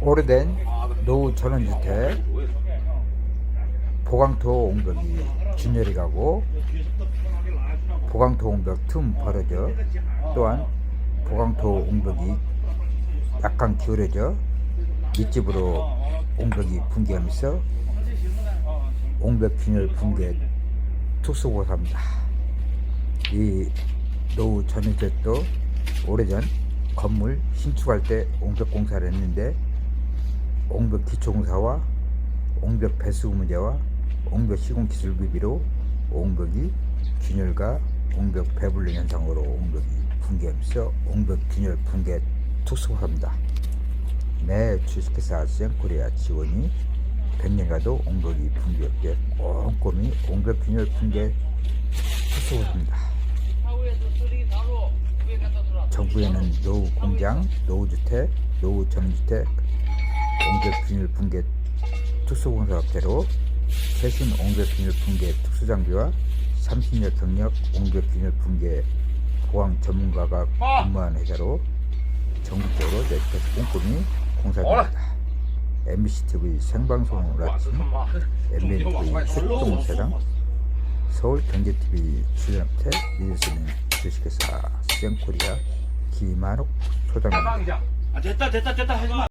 오래된 노후 전원주택 보강토 옹벽이 균열이 가고 보강토 옹벽 틈 벌어져 또한 보강토 옹벽이 약간 기울어져 밑집으로 옹벽이 붕괴하면서 옹벽 균열 붕괴 특수고사입니다. 이 노후 전원주택도 오래전 건물 신축할 때 옹벽 공사를 했는데 옹벽 기초공사와 옹벽 배수 문제와 옹벽 시공 기술 비비로 옹벽이 균열과 옹벽 배불리 현상으로 옹벽이 붕괴하면서 옹벽 균열 붕괴 특수고사입니다. 매 주식회사 센코리아 지원이 100년가도 옹벽이 붕괴 없게 꼼꼼히 옹벽 균열 붕괴 특수고사입니다. 정부에는 노후 공장, 노후 주택, 노후 전원주택, 옹벽 균열 붕괴 특수공사업체로 최신 옹벽 균열 붕괴 특수장비와 30년 경력 옹벽 균열 붕괴 보안 전문가가 근무하는 회사로 전국적으로 내주해서 꼼꼼히 공사됩니다. MBC TV 생방송으로 아침 MBN TV 출동세상 서울 경제TV 출연업체 믿을 수 있는 주식회사 센코리아 김한옥 소장입니다. 아, 됐다 됐다 됐다 하지 마.